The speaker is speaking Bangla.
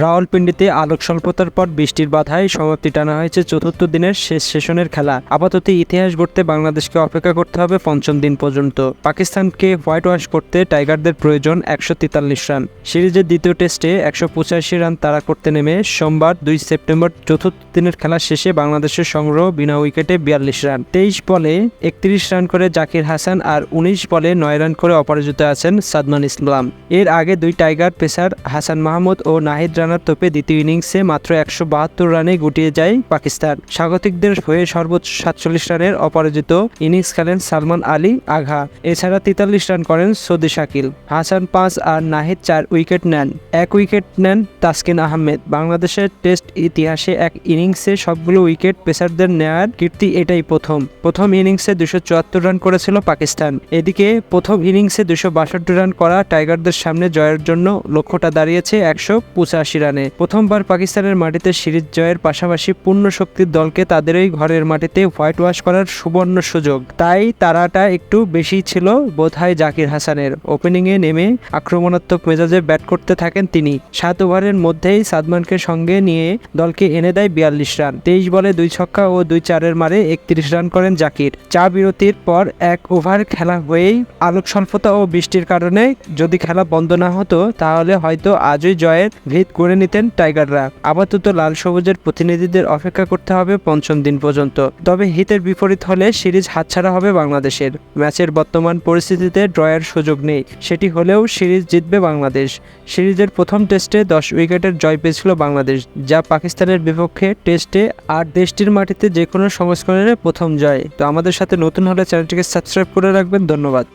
রাওয়ালপিন্ডিতে আলোক স্বল্পতার পর বৃষ্টির বাধায় সমাপ্তি টানা হয়েছে চতুর্থ দিনের শেষ সেশনের খেলা। আপাতত ইতিহাস গড়তে বাংলাদেশকে অপেক্ষা করতে হবে পঞ্চম দিন পর্যন্ত। পাকিস্তানকে হোয়াইট ওয়াশ করতে টাইগারদের প্রয়োজন একশো তেতাল্লিশ রান। সিরিজের দ্বিতীয় টেস্টে একশো পঁচাশি রান তাড়া করতে নেমে সোমবার দুই সেপ্টেম্বর চতুর্থ দিনের খেলা শেষে বাংলাদেশের সংগ্রহ বিনা উইকেটে বিয়াল্লিশ রান। তেইশ বলে একত্রিশ রান করে জাকির হাসান আর উনিশ বলে নয় রান করে অপরাজিত আছেন সাদমান ইসলাম। এর আগে দুই টাইগার পেসার হাসান মাহমুদ ও নাহিদ রানার তোপে দ্বিতীয় ইনিংসে মাত্র একশো বাহাত্তর রানে গুটিয়ে যায় পাকিস্তান। স্বাগতিকদের হয়ে সর্বোচ্চ সাতচল্লিশ রানের অপরাজিত ইনিংস খেলেন সালমান আলী আঘা। এছাড়া তেতাল্লিশ রান করেন সৌদি শাকিল। হাসান পাঁচ আর নাহিদ চার উইকেট নেন। এক উইকেট নেন তাসকিন আহমেদ। বাংলাদেশের টেস্ট ইতিহাসে এক ইনিংসে সবগুলো উইকেট পেসারদের নেয়ার কীর্তি এটাই প্রথম। প্রথম ইনিংসে দুশো চুয়াত্তর রান করেছিল পাকিস্তান। এদিকে প্রথম ইনিংসে দুশো বাষট্টি রান করা টাইগারদের সামনে জয়ের জন্য লক্ষ্যটা দাঁড়িয়েছে একশো পঁচাশি। রানে প্রথমবার পাকিস্তানের মাটিতে সিরিজ জয়ের পাশাপাশি পূর্ণ শক্তির দলকে তাদেরই ঘরের মাটিতে হোয়াইট ওয়াশ করার সুবর্ণ সুযোগ। তাই তারাটা একটু বেশি ছিল বোধহয় জাকির হাসানের। ওপেনিংয়ে নেমে আক্রমণাত্মক মেজাজে ব্যাট করতে থাকেন তিনি। সাত ওভারের মধ্যেই সাদমানকে সঙ্গে নিয়ে দলকে এনে দেয় বিয়াল্লিশ রান। তেইশ বলে দুই ছক্কা ও দুই চারের মারে একত্রিশ রান করেন জাকির। চা বিরতির পর এক ওভার খেলা হয়েই আলোক স্বল্পতা ও বৃষ্টির কারণে যদি খেলা বন্ধ না হতো, তাহলে হয়তো আজই জয়ের ভিত করে নিতেন টাইগাররা। আপাতত লাল সবুজের প্রতিনিধিদের অপেক্ষা করতে হবে পঞ্চম দিন পর্যন্ত। তবে হিতের বিপরীত হলে সিরিজ হাতছাড়া হবে বাংলাদেশের। ম্যাচের বর্তমান পরিস্থিতিতে ড্রয়ের সুযোগ নেই। সেটি হলেও সিরিজ জিতবে বাংলাদেশ। সিরিজের প্রথম টেস্টে দশ উইকেটের জয় পেয়েছিল বাংলাদেশ, যা পাকিস্তানের বিপক্ষে টেস্টে আর দেশটির মাটিতে যে কোনো সংস্করণের প্রথম জয়। তো আমাদের সাথে নতুন হলে চ্যানেলটিকে সাবস্ক্রাইব করে রাখবেন। ধন্যবাদ।